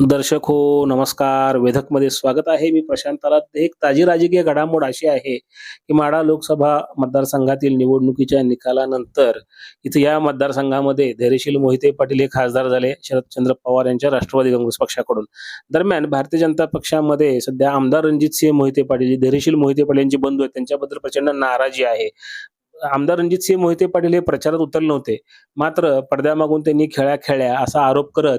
दर्शक हो नमस्कार. वेधकमध्ये स्वागत आहे. मी प्रशांत एक ताजी राजकीय घडामोड अशी आहे की माडा लोकसभा मतदारसंघातील निवडणुकीच्या निकालानंतर इथे या मतदारसंघामध्ये धैर्यशील मोहिते पाटील हे खासदार झाले. शरदचंद्र पवार यांच्या राष्ट्रवादी काँग्रेस पक्षाकडून. दरम्यान भारतीय जनता पक्षामध्ये सध्या आमदार रणजित सिंह मोहिते पाटील धैर्यशील मोहिते पाटील यांचे बंधू आहेत. त्यांच्याबद्दल प्रचंड नाराजी आहे. आमदार रणजित सिंह मोहिते पाटील हे प्रचारात उतरले नव्हते. मात्र पडद्यामागून त्यांनी खेळ्या खेळ्या असा आरोप करत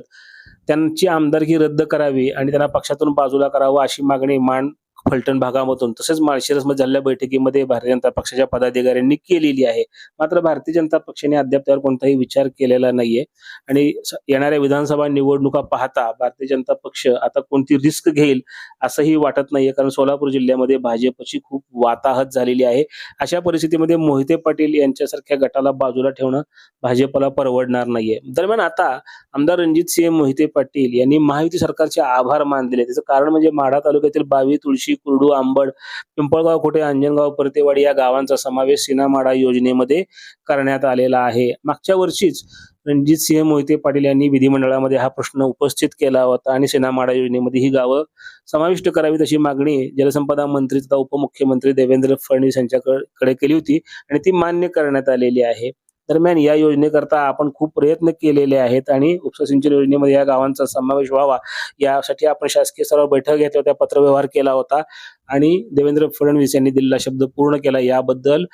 त्यांची आमदारकी रद्द करावी आणि त्यांना पक्षातून बाजूला करावं अशी मागणी मान फलटण भागामधून तसेच माळशिरसमध्ये झालेल्या बैठकीमध्ये भारतीय जनता पक्षाच्या पदाधिकाऱ्यांनी केलेली आहे. मात्र भारतीय जनता पक्षाने अद्याप त्यावर कोणताही विचार केलेला नाहीये. आणि येणाऱ्या विधानसभा निवडणुका पाहता भारतीय जनता पक्ष आता कोणती रिस्क घेईल असंही वाटत नाहीये. कारण सोलापूर जिल्ह्यामध्ये भाजपची खूप वाताहत झालेली आहे. अशा परिस्थितीमध्ये मोहिते पाटील यांच्यासारख्या गटाला बाजूला ठेवणं भाजपला परवडणार नाहीये. दरम्यान आता आमदार रणजित सिंह मोहिते पाटील यांनी महायुती सरकारचे आभार मानलेले त्याचं कारण म्हणजे माढा तालुक्यातील बावी तुळशी कुर्डू आंबड पिंपळगाव खोटे अंजनगाव परतेवाडी या गावांचा समावेश सिनामाडा योजनेमध्ये करण्यात आलेला आहे. मागच्या वर्षीच रणजित सिंह मोहिते पाटील यांनी विधिमंडळामध्ये हा प्रश्न उपस्थित केला होता आणि सेनामाडा योजनेमध्ये ही गावं समाविष्ट करावीत अशी मागणी जलसंपदा मंत्री तथा उपमुख्यमंत्री देवेंद्र फडणवीस यांच्याकडे केली होती आणि ती मान्य करण्यात आलेली आहे. दरम्यान या योजनेकरता आपण खूप प्रयत्न केलेले आहेत आणि उपसा सिंचन योजनेमध्ये या गावांचा समावेश व्हावा. यासाठी आपण शासकीय स्तरावर बैठक घेतल्या होत्या पत्रव्यवहार केला होता आणि देवेंद्र फडणवीस यांनी दिलेला शब्द पूर्ण केला. याबद्दल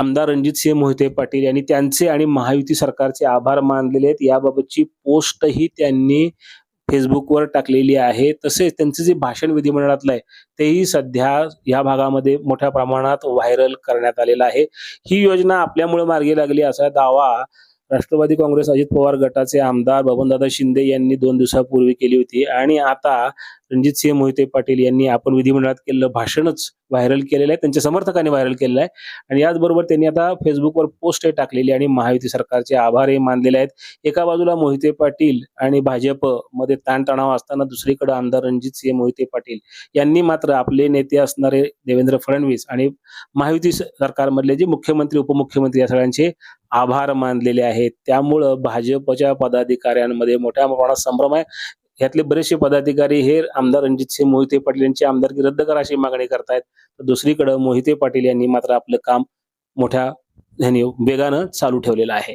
आमदार रणजित सिंह मोहिते पाटील यांनी त्यांचे आणि महायुती सरकारचे आभार मानलेले आहेत. याबाबतची पोस्टही त्यांनी फेसबुकवर टाकलेली आहे. तसेच त्यांचं जे भाषण विधिमंडळातलं आहे तेही सध्या या भागामध्ये मोठ्या प्रमाणात व्हायरल करण्यात आलेलं आहे. ही योजना आपल्यामुळे मार्गी लागली असा दावा राष्ट्रवादी काँग्रेस अजित पवार गटाचे आमदार बबनदादा शिंदे यांनी दोन दिवसापूर्वी केली होती. आणि आता रणजित सिंह मोहिते पाटील यांनी आपण विधिमंडळात केलेलं भाषणच व्हायरल केलेलं आहे. त्यांच्या समर्थकांनी व्हायरल केलेलं आहे. आणि याचबरोबर त्यांनी आता फेसबुकवर पोस्ट टाकलेली आणि महायुती सरकारचे आभारही मानलेले आहेत. एका बाजूला मोहिते पाटील आणि भाजपमध्ये ताणतणाव असताना दुसरीकडे आमदार रणजित सिंह मोहिते पाटील यांनी मात्र आपले नेते असणारे देवेंद्र फडणवीस आणि महायुती सरकारमधले जे मुख्यमंत्री उपमुख्यमंत्री या सगळ्यांचे आभार मानलेले आहेत. त्यामुळं भाजपच्या पदाधिकाऱ्यांमध्ये मोठ्या प्रमाणात संभ्रम आहे. यातले बरेचसे पदाधिकारी हे आमदार रणजितसिंह मोहिते पाटील यांची आमदारकी रद्द करा अशी मागणी करतायत. तर दुसरीकडे मोहिते पाटील यांनी मात्र आपलं काम मोठ्या ह्यानी वेगानं चालू ठेवलेलं आहे.